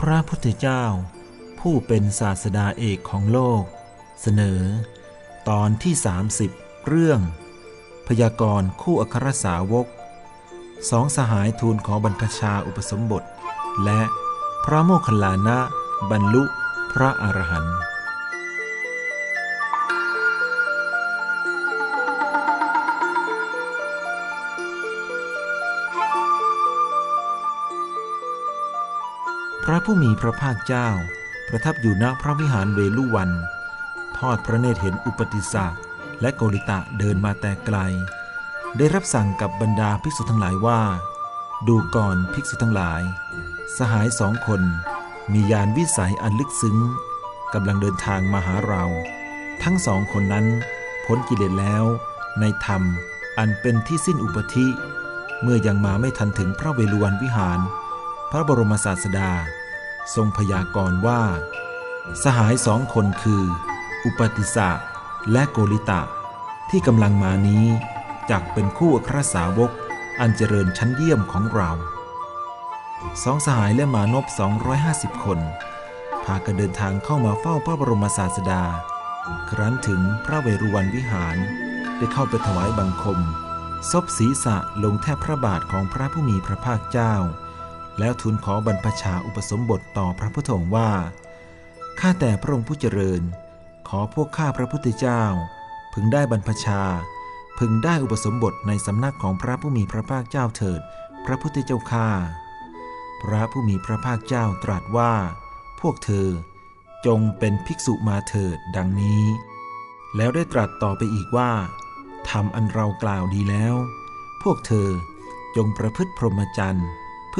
พระพุทธเจ้า ผู้เป็นศาสดาเอกของโลก เสนอ ตอนที่ 30 เรื่อง พยากรณ์คู่อัครสาวกสองสหายทูลขอบรรพชาอุปสมบท และพระโมคคัลลานะบรรลุพระอรหันต์ ระผู้มีพระภาคเจ้า ประทับอยู่ณพระวิหารเวลุวัน ทอดพระเนตรเห็นอุปติสสะและโกริตะเดินมาแต่ไกล ได้รับสั่งกับบรรดาภิกษุทั้งหลายว่า ดูก่อนภิกษุทั้งหลาย สหายสองคน มียานวิสัยอันลึกซึ้งกำลังเดินทางมาหาเรา ทั้งสองคนนั้นพ้นกิเลสแล้วในธรรมอันเป็นที่สิ้นอุปธิ เมื่อยังมาไม่ทันถึงพระเวฬุวันวิหาร พระบรมศาสดา ทรงพยากรณ์ว่า สหายสองคนคือ อุปติสะและโกริตะ ที่กำลังมานี้จักเป็นคู่อครสาวกอันเจริญชั้นเยี่ยมของเราสองสหายและมานพ250 คน พากันเดินทางเข้ามาเฝ้าพระบรมศาสดา ครั้นถึงพระเวรุวันวิหารได้เข้าไปถวายบังคม ซบศีรษะลงแทบพระบาทของพระผู้มีพระภาคเจ้า แล้วทูลขอบรรพชาอุปสมบทต่อพระพุทธองค์ว่า ข้าแต่พระองค์ผู้เจริญ ขอพวกข้าพระพุทธเจ้า พึงได้บรรพชา พึงได้อุปสมบทในสำนักของพระผู้มีพระภาคเจ้าเถิด พระพุทธเจ้าข้า พระผู้มีพระภาคเจ้าตรัสว่า พวกเธอ จงเป็นภิกษุมาเถิดดังนี้ แล้วได้ตรัสต่อไปอีกว่าทำอันเรากล่าวดีแล้ว พวกเธอจงประพฤติพรหมจรรย์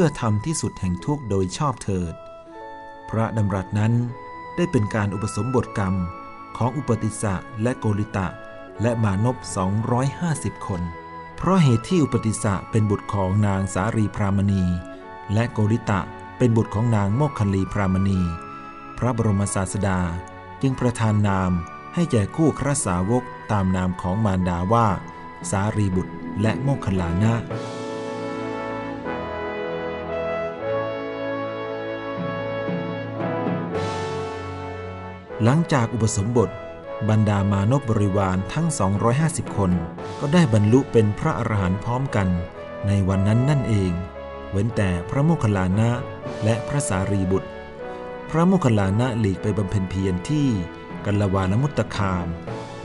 พื่อทำที่สุดแห่งทุกข์โดยชอบเถิด พระดำรัสนั้นได้เป็นการอุปสมบทกรรมของอุปติสะและโกริตะ และมานพ250 คน เพราะเหตุที่อุปติสะเป็นบุตรของนางสารีพรามณี และโกริตะเป็นบุตรของนางโมคคัลลีพรามณี พระบรมศาสดาจึงประทานนามให้แก่คู่ครสาวกตามนามของมารดาว่า สารีบุตรและโมคคัลลานะ หลังจากอุปสมบท บรรดามานพบริวารทั้ง 250 คน ก็ได้บรรลุเป็นพระอรหันต์พร้อมกันในวันนั้นนั่นเอง เว้นแต่พระโมคคัลลานะและพระสารีบุตร พระโมคคัลลานะหลีกไปบำเพ็ญเพียรที่กัลวานมุตตคาม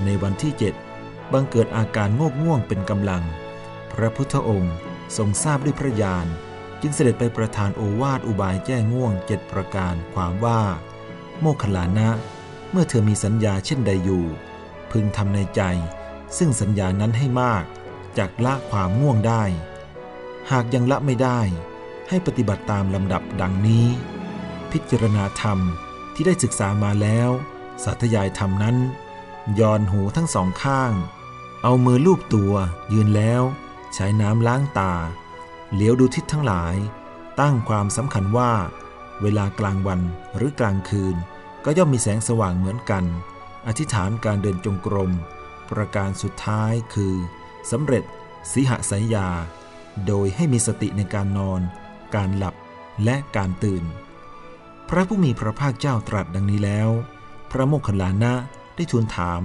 ในวันที่เจ็ดบังเกิดอาการโงกง่วงเป็นกำลัง พระพุทธองค์ทรงทราบด้วยพระญาณจึงเสด็จไปประทานโอวาทอุบายแก้ง่วงเจ็ดประการความว่า โมคคัลลานะ เมื่อเธอมีสัญญาเช่นใดอยู่ พึงทำในใจ ซึ่งสัญญานั้นให้มาก จากละความง่วงได้ หากยังละไม่ได้ ให้ปฏิบัติตามลำดับดังนี้ พิจารณาธรรมที่ได้ศึกษามาแล้ว สาธยายธรรมนั้นย่อนหูทั้งสองข้าง เอามือลูบตัว ยืนแล้ว ใช้น้ำล้างตา เหลียวดูทิศทั้งหลาย ตั้งความสำคัญว่า เวลากลางวันหรือกลางคืน ก็ย่อมมีแสงสว่างเหมือนกัน อธิษฐานการเดินจงกรม ประการสุดท้ายคือสำเร็จสีหสายยาโดยให้มีสติในการนอน การหลับและการตื่น พระผู้มีพระภาคเจ้าตรัสดังนี้แล้ว พระโมคคัลลานะได้ทูลถาม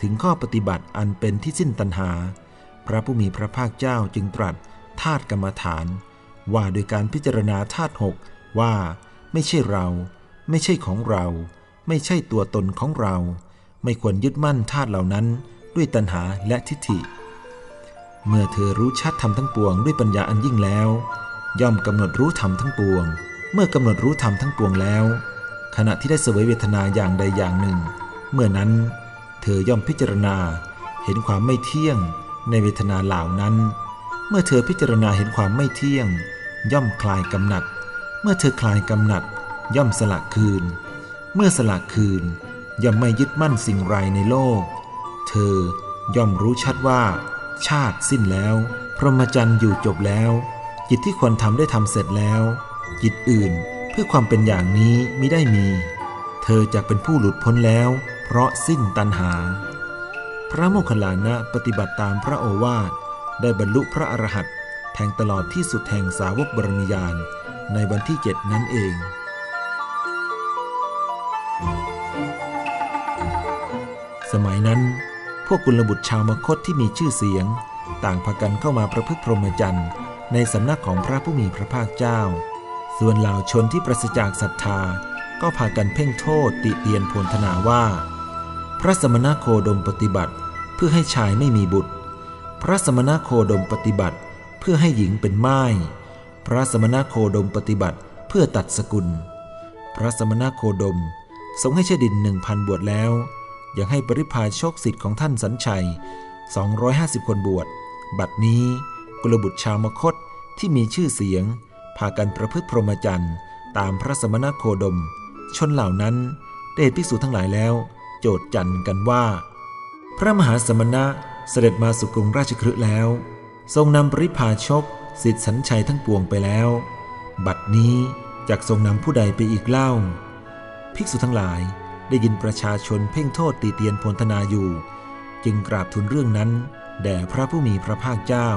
ถึงข้อปฏิบัติอันเป็นที่สิ้นตัณหา พระผู้มีพระภาคเจ้าจึงตรัสธาตุกรรมฐาน ว่าโดยการพิจารณาธาตุหกว่า ไม่ใช่เรา ไม่ใช่ของเรา ไม่ใช่ตัวตนของเรา ไม่ควรยึดมั่นธาตุเหล่านั้นด้วยตัณหาและทิฏฐิ เมื่อเธอรู้ชัดธรรมทั้งปวงด้วยปัญญาอันยิ่งแล้ว ย่อมกำหนดรู้ธรรมทั้งปวง เมื่อกำหนดรู้ธรรมทั้งปวงแล้ว ขณะที่ได้เสวยเวทนาอย่างใดอย่างหนึ่ง เมื่อนั้น เธอย่อมพิจารณาเห็นความไม่เที่ยงในเวทนาเหล่านั้น เมื่อเธอพิจารณาเห็นความไม่เที่ยง ย่อมคลายกำหนัด เมื่อเธอคลายกำหนัด ย่อมสละคืน เมื่อสละคืนย่อมไม่ยึดมั่นสิ่งไรในโลก เธอย่อมรู้ชัดว่า ชาติสิ้นแล้ว พรหมจรรย์อยู่จบแล้ว จิตที่ควรทำได้ทำเสร็จแล้ว จิตอื่นเพื่อความเป็นอย่างนี้มิได้มี เธอจะเป็นผู้หลุดพ้นแล้ว เพราะสิ้นตัณหา พระโมคคัลลานะปฏิบัติตามพระโอวาทได้บรรลุพระอรหันต์แทงตลอดที่สุดแห่งสาวกบรมียานในวันที่เจ็ดนั้นเอง สมัยนั้น พวกกุลบุตรชาวมคตที่มีชื่อเสียง ต่างพากันเข้ามาประพฤติพรหมจรรย์ในสำนักของพระผู้มีพระภาคเจ้า ส่วนเหล่าชนที่ปราศจากศรัทธา ก็พากันเพ่งโทษติเตียนโพลธนาว่า พระสมณโคดมปฏิบัติเพื่อให้ชายไม่มีบุตร พระสมณโคดมปฏิบัติเพื่อให้หญิงเป็นไม้พระสมณโคดมปฏิบัติเพื่อตัดสกุล พระสมณโคดมทรงให้เชดินหนึ่งพันบวชแล้ว ยังให้ปริพาโชกสิทธิ์ของท่านสัญชัย 250 คนบวช บัดนี้กุลบุตรชาวมคตที่มีชื่อเสียง พากันประพฤติพรหมจรรย์ ตามพระสมณโคดม ชนเหล่านั้นได้ภิกษุทั้งหลายแล้ว โจทย์จันกันว่า พระมหาสมณะเสด็จมาสุกรุงราชคฤห์แล้ว ทรงนำปริพาชกสิทธิสัญชัยทั้งปวงไปแล้ว บัดนี้จากทรงนำผู้ใดไปอีกเล่า ภิกษุทั้งหลาย ได้ยินประชาชนเพ่งโทษตีเตียนพลธนาอยู่ จึงกราบทูลเรื่องนั้น แด่พระผู้มีพระภาคเจ้า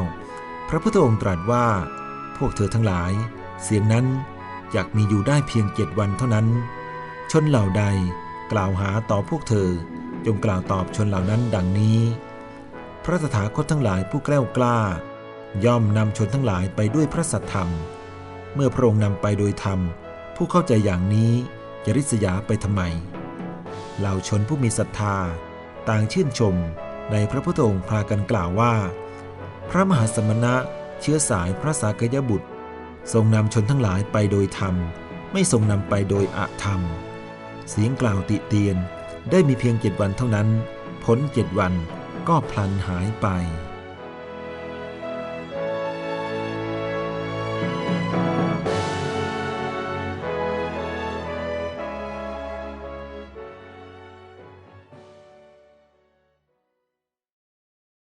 พระพุทธองค์ตรัสว่า พวกเธอทั้งหลาย เสียงนั้นอยากมีอยู่ได้เพียงเจ็ดวันเท่านั้น ชนเหล่าใดกล่าวหาต่อพวกเธอ จงกล่าวตอบชนเหล่านั้นดังนี้ พระตถาคตทั้งหลายผู้แกล้วกล้า ย่อมนำชนทั้งหลายไปด้วยพระสัทธรรม เมื่อพระองค์นำไปโดยธรรม ผู้เข้าใจอย่างนี้จะริษยาไปทำไม เหล่าชนผู้มีศรัทธา ต่างชื่นชมในพระพุทธองค์พากันกล่าวว่า พระมหาสมณะเชื้อสายพระสากยบุตร ทรงนำชนทั้งหลายไปโดยธรรม ไม่ทรงนำไปโดยอธรรม เสียงกล่าวติเตียนได้มีเพียงเจ็ดวันเท่านั้น พ้นเจ็ดวันก็พลันหายไป